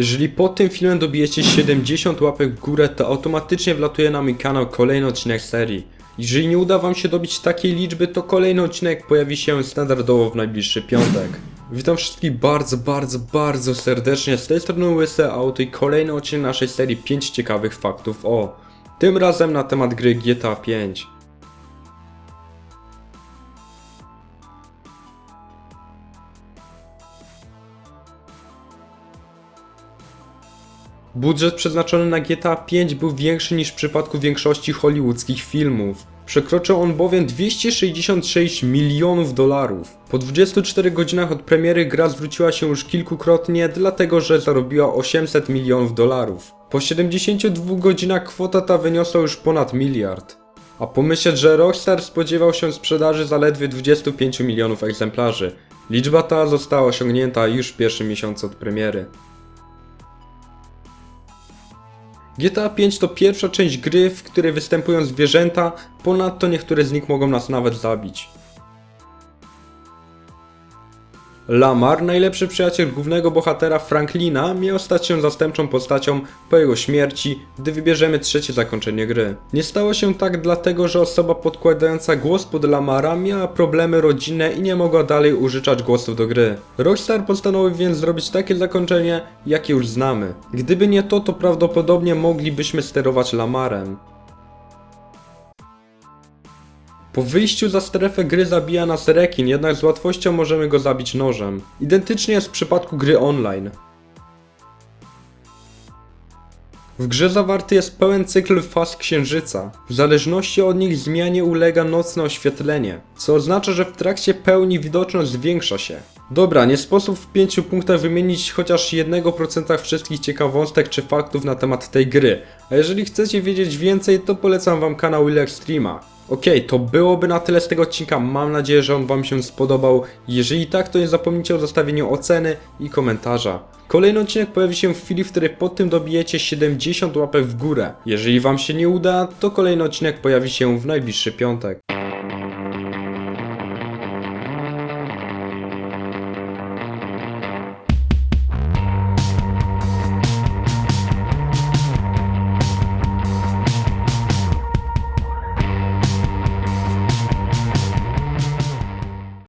Jeżeli pod tym filmem dobijecie 70 łapek w górę, to automatycznie wlatuje na mój kanał kolejny odcinek serii. Jeżeli nie uda wam się dobić takiej liczby, to kolejny odcinek pojawi się standardowo w najbliższy piątek. Witam wszystkich bardzo, bardzo, bardzo serdecznie. Z tej strony Łysy Auto i kolejny odcinek naszej serii 5 ciekawych faktów o. Tym razem na temat gry GTA 5. Budżet przeznaczony na GTA 5 był większy niż w przypadku większości hollywoodzkich filmów. Przekroczył on bowiem 266 milionów dolarów. Po 24 godzinach od premiery gra zwróciła się już kilkukrotnie, dlatego że zarobiła 800 milionów dolarów. Po 72 godzinach kwota ta wyniosła już ponad miliard. A pomyśleć, że Rockstar spodziewał się sprzedaży zaledwie 25 milionów egzemplarzy. Liczba ta została osiągnięta już w pierwszym miesiącu od premiery. GTA 5 to pierwsza część gry, w której występują zwierzęta, ponadto niektóre z nich mogą nas nawet zabić. Lamar, najlepszy przyjaciel głównego bohatera Franklina, miał stać się zastępczą postacią po jego śmierci, gdy wybierzemy trzecie zakończenie gry. Nie stało się tak dlatego, że osoba podkładająca głos pod Lamara miała problemy rodzinne i nie mogła dalej użyczać głosów do gry. Rockstar postanowił więc zrobić takie zakończenie, jakie już znamy. Gdyby nie to, to prawdopodobnie moglibyśmy sterować Lamarem. Po wyjściu za strefę gry zabija nas rekin, jednak z łatwością możemy go zabić nożem. Identycznie jest w przypadku gry online. W grze zawarty jest pełen cykl faz księżyca. W zależności od nich zmianie ulega nocne oświetlenie, co oznacza, że w trakcie pełni widoczność zwiększa się. Dobra, nie sposób w 5 punktach wymienić chociaż 1% wszystkich ciekawostek czy faktów na temat tej gry, a jeżeli chcecie wiedzieć więcej, to polecam wam kanał Will Extrema. Okej, to byłoby na tyle z tego odcinka. Mam nadzieję, że on Wam się spodobał. Jeżeli tak, to nie zapomnijcie o zostawieniu oceny i komentarza. Kolejny odcinek pojawi się w chwili, w której pod tym dobijecie 70 łapek w górę. Jeżeli Wam się nie uda, to kolejny odcinek pojawi się w najbliższy piątek.